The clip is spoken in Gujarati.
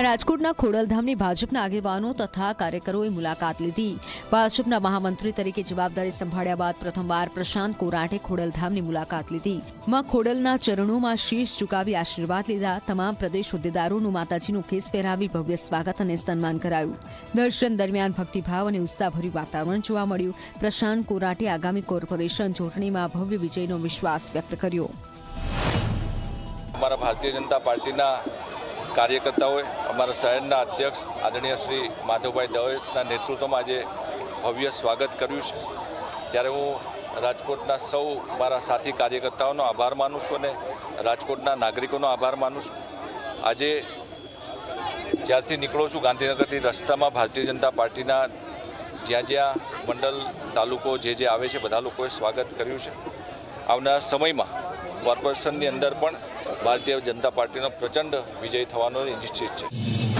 રાજકોટના ખોડલધામની ભાજપના આગેવાનો તથા કાર્યકરોએ મુલાકાત લીધી. ભાજપના મહામંત્રી તરીકે જવાબદારી સંભાળ્યા બાદ પ્રથમવાર પ્રશાંત કોરાટે ખોડલધામની મુલાકાત લીધી. માં ખોડલના ચરણોમાં શીશ ચુકાવી આશીર્વાદ લીધા. તમામ પ્રદેશ હોદ્દેદારોનું માતાજીનું કેસ પહેરાવી ભવ્ય સ્વાગત અને સન્માન કરાયું. દર્શન દરમિયાન ભક્તિભાવ અને ઉત્સાહભર્યું વાતાવરણ જોવા મળ્યું. પ્રશાંત કોરાટે આગામી કોર્પોરેશન ચૂંટણીમાં ભવ્ય વિજયનો વિશ્વાસ વ્યક્ત કર્યો. અમારા ભારતીય જનતા પાર્ટીના કાર્યકર્તાઓએ અમારા શહેરના અધ્યક્ષ આદરણીય શ્રી માધવભાઈ દવેના નેતૃત્વમાં આજે ભવ્ય સ્વાગત કર્યું છે. ત્યારે હું રાજકોટના સૌ મારા સાથી કાર્યકર્તાઓનો આભાર માનું છું અને રાજકોટના નાગરિકોનો આભાર માનું છું. આજે જ્યારથી નીકળો છું ગાંધીનગરથી રસ્તામાં ભારતીય જનતા પાર્ટીના જ્યાં જ્યાં મંડળ તાલુકો જે જે આવે છે, બધા લોકોએ સ્વાગત કર્યું છે. આવનાર સમયમાં કોર્પોરેશનની અંદર પણ ભારતીય જનતા પાર્ટીનો પ્રચંડ વિજય થવાનો નિશ્ચિત છે.